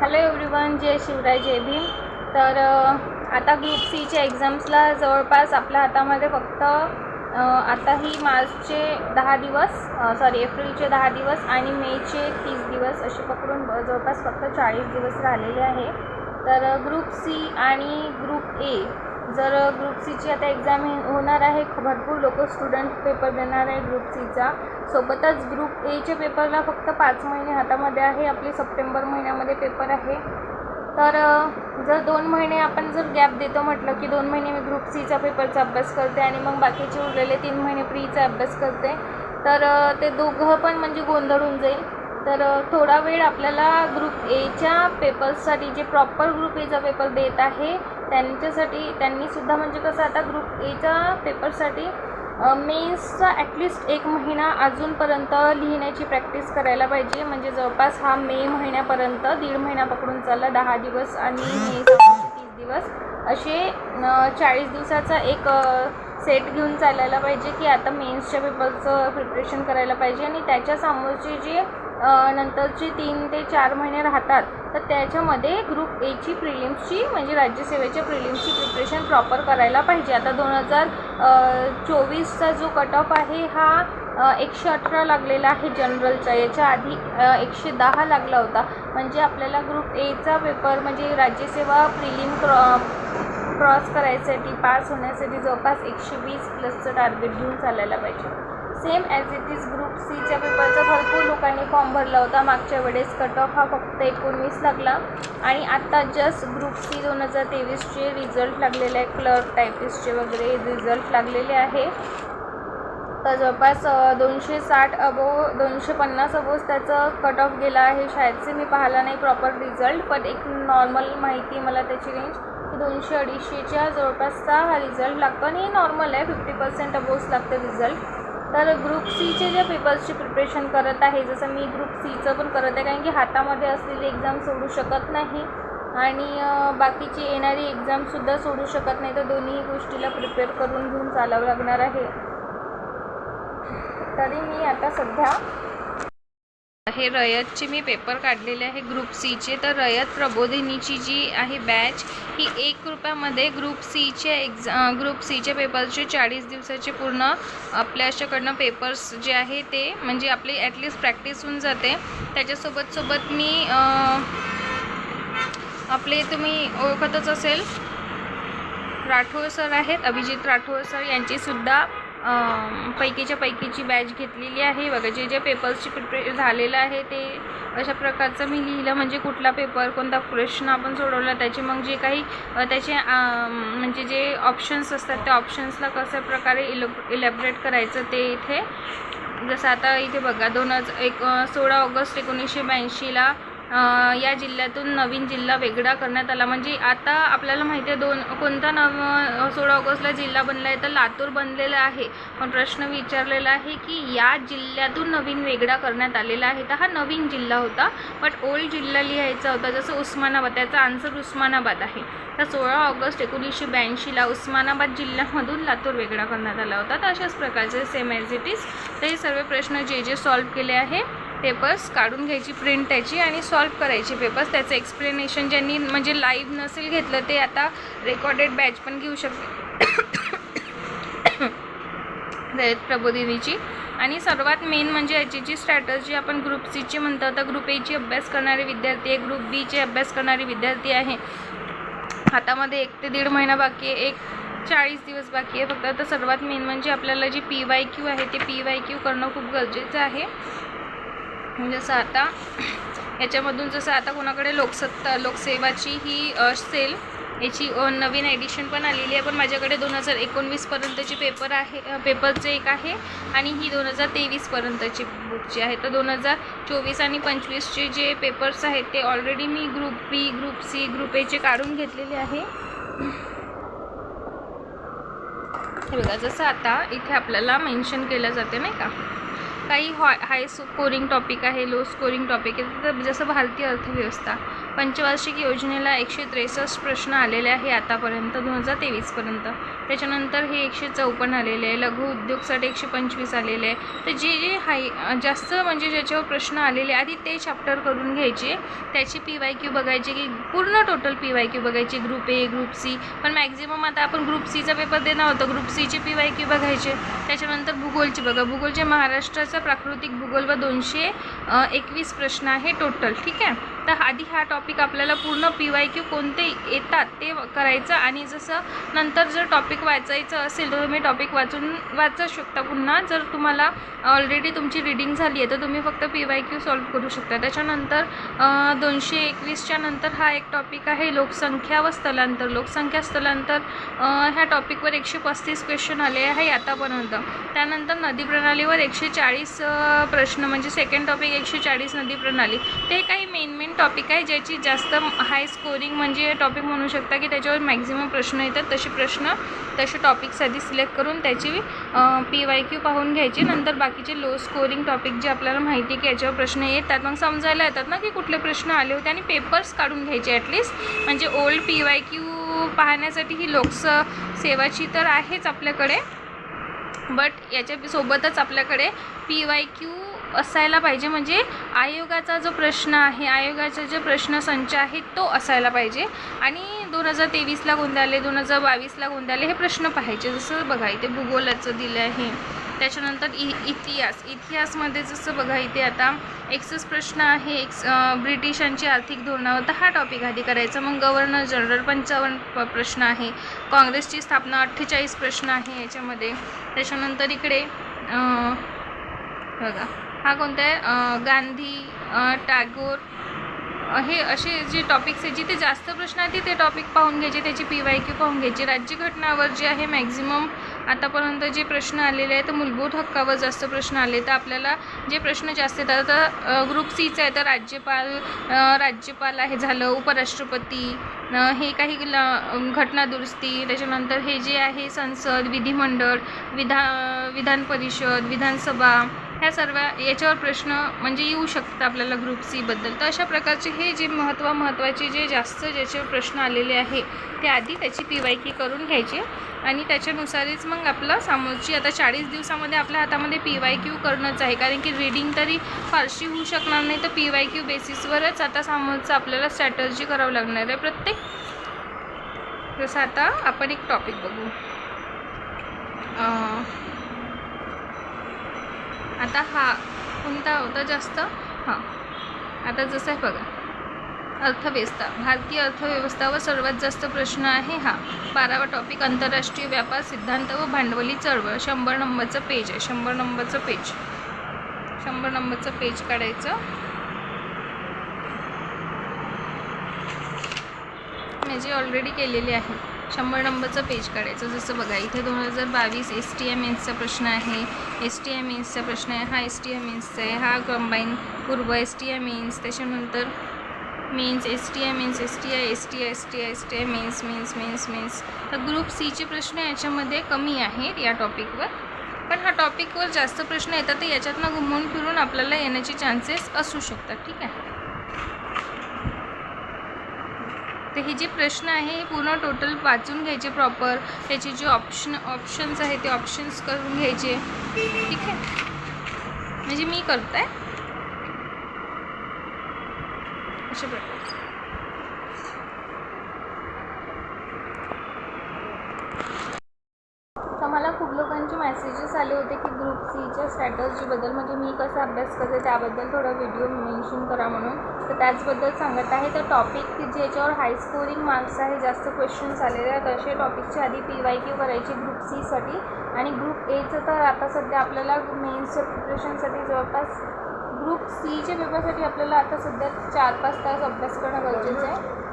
Hello everyone जय शिवराय जय भीम. तर आता ग्रुप सीच्या एक्झाम्सला जवळपास आपल्या हातामध्ये फक्त आताही मार्चचे दहा दिवस सॉरी एप्रिलचे दहा दिवस आणि मेचे तीस दिवस असे पकडून जवळपास फक्त चाळीस दिवस राहिलेले आहे. तर ग्रुप सी आणि ग्रुप ए जर ग्रुप सीची आता एक्झाम होणार आहे भरपूर लोक स्टुडंट पेपर देणार आहे ग्रुप सीचा सोबतच ग्रुप एच्या पेपरला फक्त पाच महिने हातामध्ये आहे आपले सप्टेंबर महिन्यामध्ये पेपर आहे. तर जर दोन महिने आपण जर गॅप देतो म्हटलं की दोन महिने मी ग्रुप सीचा पेपरचा अभ्यास करते आणि मग बाकीचे उरलेले तीन महिने प्रीचा अभ्यास करते तर ते दोघं पण म्हणजे गोंधळून जाईल. तर थोडा वेळ आपल्याला ग्रुप एच्या पेपर्ससाठी जे प्रॉपर ग्रुप एचा पेपर देत आहे त्यांच्यासाठी त्यांनीसुद्धा म्हणजे कसं आता ग्रुप एच्या पेपरसाठी मेन्सचा ॲटलिस्ट एक महिना अजूनपर्यंत लिहिण्याची प्रॅक्टिस करायला पाहिजे. म्हणजे जवळपास हा मे महिन्यापर्यंत दीड महिना पकडून चालला दहा दिवस आणि मे तीस दिवस. असे चाळीस दिवसाचा एक सेट घेऊन चालायला पाहिजे की आता मेन्सच्या पेपरचं प्रिपरेशन करायला पाहिजे आणि त्याच्यासमोरचे जे नंतरचे तीन ते चार महिने राहतात तर त्याच्यामध्ये ग्रुप एची प्रिलिम्सची म्हणजे राज्यसेवेच्या प्रिलिम्सची प्रिपरेशन प्रॉपर करायला पाहिजे. आता दोन हजार चोवीसचा जो कट ऑफ आहे हा एकशे अठरा लागलेला आहे जनरलचा याच्या आधी एकशे दहा लागला होता. म्हणजे आपल्याला ग्रुप एचा पेपर म्हणजे राज्यसेवा प्रिलिम क्रॉ क्रॉस करायसाठी पास होण्यासाठी जवळपास एकशे वीस प्लसचं टार्गेट घेऊन चालायला पाहिजे. Same as it is group सीच्या पेपरचा भरपूर लोकांनी फॉर्म भरला होता. मागच्या वेळेस कट ऑफ हा फक्त एकोणवीस लागला. आणि आत्ता जस्ट ग्रुप सी दोन हजार तेवीसचे रिझल्ट लागलेले आहे. क्लर्क टायपिस्टचे वगैरे रिझल्ट लागलेले आहे. तर जवळपास दोनशे साठ अबो दोनशे पन्नास अबोज त्याचं कट ऑफ गेला आहे. शाळेचे मी पाहिला नाही प्रॉपर रिझल्ट पण एक नॉर्मल माहिती मला त्याची रेंज दोनशे अडीचशेच्या जवळपासचा हा रिझल्ट लागतो आणि हे नॉर्मल आहे. फिफ्टी पर्सेंट अबोज लागतं रिझल्ट तर ग्रुप सीचे ज्या पेपर्सची प्रिपरेशन करत आहे जसं मी ग्रुप सीचं पण करत आहे कारण की हातामध्ये असलेली एक्झाम सोडू शकत नाही. आणि बाकीची येणारी एक्झामसुद्धा सोडू शकत नाही. तर दोन्ही गोष्टीला प्रिपेअर करून घेऊन चालावं लागणार आहे. तरी मी आता सध्या हे रयतचे मी पेपर काढलेले आहे ग्रुप सीचे तर रयत प्रबोधिनीची जी आहे बॅच ही एक रुपयामध्ये ग्रुप सीचे एक्झा ग्रुप सीचे पेपरचे चाळीस दिवसाचे पूर्ण आपल्या पेपर्स जे आहे ते म्हणजे आपली ॲटलिस्ट प्रॅक्टिस होऊन जाते. त्याच्यासोबत सोबत मी आपले तुम्ही ओळखतच असेल राठोड सर आहेत अभिजित राठोड सर यांचीसुद्धा पैकीच्या पैकीची बॅच घेतलेली आहे. बघा जे जे पेपर्सची प्रिपरे झालेलं आहे ते अशा प्रकारचं मी लिहिलं. म्हणजे कुठला पेपर कोणता प्रश्न आपण सोडवला त्याचे मग जे काही त्याचे म्हणजे जे ऑप्शन्स असतात त्या ऑप्शन्सला कशा प्रकारे इलो इलॅबरेट करायचं ते इथे. जसं आता इथे बघा दोन हजार एक सोळा ऑगस्ट एकोणीसशे ब्याऐंशीला या जिल्ह्यातून नवीन जिल्हा वेगळा करण्यात आला. म्हणजे आता आपल्याला माहिती आहे दोन कोणता नव सोळा ऑगस्टला जिल्हा बनला आहे तर लातूर बनलेला आहे. पण प्रश्न विचारलेला आहे की या जिल्ह्यातून नवीन वेगळा करण्यात आलेला आहे. तर हा नवीन जिल्हा होता बट ओल्ड जिल्हा लिहायचा होता जसं उस्मानाबाद त्याचा आन्सर उस्मानाबाद आहे. तर सोळा ऑगस्ट एकोणीसशे ब्याऐंशीला उस्मानाबाद जिल्ह्यामधून लातूर वेगळा करण्यात आला होता. तर अशाच प्रकारचे सेम ॲज इट इज तर हे सर्व प्रश्न जे जे सॉल्व केले आहे पेपर्स काढून घ्यायची प्रिंट त्याची आणि सॉल्व करायची पेपर्स त्याचं एक्सप्लेनेशन ज्यांनी म्हणजे लाईव्ह नसेल घेतलं ते आता रेकॉर्डेड बॅच पण घेऊ शकते रयत प्रबोधिनीची. आणि सर्वात मेन म्हणजे याची जी स्ट्रॅटर्जी आपण ग्रुप सीची म्हणतो. तर ग्रुप एची अभ्यास करणारे विद्यार्थी आहे. ग्रुप बीचे अभ्यास करणारे विद्यार्थी आहे. हातामध्ये एक ते दीड महिना बाकी आहे. एक चाळीस दिवस बाकी आहे. फक्त आता सर्वात मेन म्हणजे आपल्याला जी पी वाय क्यू आहे ते पी वाय क्यू करणं खूप गरजेचं आहे. म्हणजे जसं आता याच्यामधून जसं आता कोणाकडे लोकसत्ता लोकसेवाची ही असेल याची नवीन एडिशन पण आलेली आहे. पण माझ्याकडे दोन हजार एकोणवीसपर्यंतची पेपर आहे अ, पेपरचं एक आहे आणि ही दोन हजार तेवीसपर्यंतची बुकची आहे. तर दोन हजार चोवीस आणि पंचवीसचे जे पेपर्स आहेत ते ऑलरेडी मी group B group C group एचे काढून घेतलेले आहे. हे बघा जसं आता इथे आपल्याला मेन्शन केलं जाते नाही का? काही हॉ हाय स्कोरिंग टॉपिक आहे लो स्कोरिंग टॉपिक आहे. तर जसं भारतीय अर्थव्यवस्था पंचवार्षिक योजनेला एकशे त्रेसष्ट प्रश्न आलेले आहे आतापर्यंत दोन हजार तेवीसपर्यंत त्याच्यानंतर हे एकशे चौपन्न आलेले आहे. लघु उद्योगसाठी एकशे पंचवीस आलेले आहे. तर जे जे हाय जास्त म्हणजे ज्याच्यावर प्रश्न आलेले आधी ते चॅप्टर करून घ्यायचे. त्याची पी वाय क्यू बघायची की पूर्ण टोटल पी वाय क्यू बघायची. ग्रुप ए ग्रुप सी पण मॅक्झिमम आता आपण ग्रुप सीचा पेपर देणार होतो. ग्रुप सीचे पी वाय क्यू बघायचे. त्याच्यानंतर भूगोलची बघा. भूगोलचे महाराष्ट्राचा प्राकृतिक भूगोल व दोनशे एकवीस प्रश्न आहे टोटल ठीक आहे? तर आधी हा टॉपिक आपल्याला पूर्ण पी वाय क्यू कोणते येतात ते करायचं आणि जसं नंतर जर टॉपिक वाचायचं असेल तर तुम्ही टॉपिक वाचून वाचू शकता. पुन्हा जर तुम्हाला ऑलरेडी तुमची रिडिंग झाली आहे तर तुम्ही फक्त पी वाय क्यू सॉल्व करू शकता. त्याच्यानंतर दोनशे एकवीसच्या नंतर हा एक टॉपिक आहे लोकसंख्या व स्थलांतर. लोकसंख्या स्थलांतर ह्या टॉपिकवर एकशे पस्तीस क्वेश्चन आले आहे आतापर्यंत. त्यानंतर नदी प्रणालीवर एकशे चाळीस प्रश्न म्हणजे सेकंड टॉपिक एकशे चाळीस नदी प्रणाली. ते काही मेन मेन टॉपिक आहे ज्याची जास्त हाय स्कोरिंग म्हणजे टॉपिक म्हणू शकता की त्याच्यावर मॅक्झिमम प्रश्न येतात. तसे प्रश्न तसे टॉपिक्स आधी सिलेक्ट करून त्याची पी वाय क्यू पाहून घ्यायची. नंतर बाकीचे लो स्कोरिंग टॉपिक जे आपल्याला माहिती आहे की याच्यावर प्रश्न येतात. मग समजायला येतात ना की कुठले प्रश्न आले होते आणि पेपर्स काढून घ्यायचे ॲटलिस्ट म्हणजे ओल्ड पी वाय क्यू पाहण्यासाठी ही लोकस सेवाची तर आहेच आपल्याकडे. बट याच्या सोबतच आपल्याकडे पी वाय क्यू असायला पाहिजे. म्हणजे आयोगाचा जो प्रश्न आहे आयोगाचा जो प्रश्नसंच आहे तो असायला पाहिजे. आणि दोन हजार तेवीसला कोणते दोन हजार बावीसला कोणते हे प्रश्न पाहायचे. जसं बघा इथे भूगोलाचं दिलं आहे. त्याच्यानंतर इ इतिहास. इतिहासमध्ये जसं बघा इथे आता एक्सेस प्रश्न आहे. एक्स ब्रिटिशांची आर्थिक धोरणावर तर हा टॉपिक आधी करायचा. मग गव्हर्नर जनरल पंचावन्न प्रश्न आहे. काँग्रेसची स्थापना अठ्ठेचाळीस प्रश्न आहे याच्यामध्ये. त्याच्यानंतर इकडे बघा हा कोणता आहे? गांधी टॅगोर टागोर हे असे जे टॉपिक्स आहे जिथे जास्त प्रश्न आहेत तिथे टॉपिक पाहून घ्यायचे त्याची पी वाय क्यू पाहून घ्यायची. राज्यघटनावर जे आहे मॅक्झिमम आतापर्यंत जे प्रश्न आलेले आहेत तर मूलभूत हक्कावर जास्त प्रश्न आले तर आपल्याला जे प्रश्न जास्त येतात तर ग्रुप सीचं आहे तर राज्यपाल राज्यपाल आहे झालं उपराष्ट्रपती हे काही ल घटना दुरुस्ती त्याच्यानंतर हे जे आहे संसद विधिमंडळ विधा विधान परिषद विधानसभा ह्या सर्व याच्यावर प्रश्न म्हणजे येऊ शकतात आपल्याला ग्रुप सीबद्दल तर अशा प्रकारचे हे जे महत्त्व महत्त्वाचे जे जास्त ज्याच्यावर प्रश्न आलेले आहे ते आधी त्याची पी वाय की करून घ्यायची आणि त्याच्यानुसारच मग आपलं समोरची आता चाळीस दिवसामध्ये आपल्या हातामध्ये पी वाय क्यू करणंच आहे. कारण की रीडिंग तरी फारशी होऊ शकणार नाही तर पी वाय क्यू बेसिसवरच आता समोरचं आपल्याला स्ट्रॅटर्जी करावं लागणार आहे. प्रत्येक जसं आता आपण एक टॉपिक बघू. आता हा कोणता होता जास्त? हां. आता जसं आहे बघा. अर्थव्यवस्था. भारतीय अर्थव्यवस्थावर सर्वात जास्त प्रश्न आहे हा. बारावा टॉपिक आंतरराष्ट्रीय व्यापार सिद्धांत व भांडवली चळवळ. शंभर नंबरचं पेज आहे. शंभर नंबरचं पेज शंभर नंबरचं पेज काढायचं. मी जे ऑलरेडी केलेले आहे. शंभर नंबरचं पेज काढायचं. जसं बघा इथे दोन हजार बावीस एस टी एम एन्सचा प्रश्न आहे. एस टी एम एन्सचा प्रश्न आहे. हा एस टी एम एन्सचा आहे. हा कंबाईन पूर्व एस टी एम एन्स त्याच्यानंतर mains S T I mains S T I S T I S T I S T I mains mains mains mains तर group सीचे प्रश्न याच्यामध्ये कमी आहेत या टॉपिकवर पण हा टॉपिकवर जास्त प्रश्न येतात तर याच्यातनं घुमून फिरून आपल्याला येण्याचे चान्सेस असू शकतात. ठीक आहे? तर हे जे प्रश्न आहे हे पूर्ण टोटल वाचून घ्यायचे प्रॉपर त्याचे जे ऑप्शन ऑप्शन्स आहे ते ऑप्शन्स करून घ्यायचे. ठीक आहे? म्हणजे मी करत आहे अशा प्रकारे तर मला खूप लोकांचे मेसेजेस आले होते की ग्रुप सीच्या स्ट्रॅटर्जीबद्दल म्हणजे मी कसा अभ्यास करते त्याबद्दल थोडा व्हिडिओ मेन्शन करा म्हणून. तर त्याचबद्दल सांगत आहे तर टॉपिक ज्याच्यावर हाय स्कोरिंग मार्क्स आहे जास्त क्वेश्चन्स आलेले आहेत असे टॉपिकच्या आधी पी वाय क्यू करायची ग्रुप सीसाठी आणि ग्रुप एचं तर आता सध्या आपल्याला मेन्सच्या प्रिपरेशनसाठी जवळपास ग्रुप सीच्या पेपरसाठी आपल्याला आता सध्या चार पाच तास अभ्यास करणं गरजेचं आहे.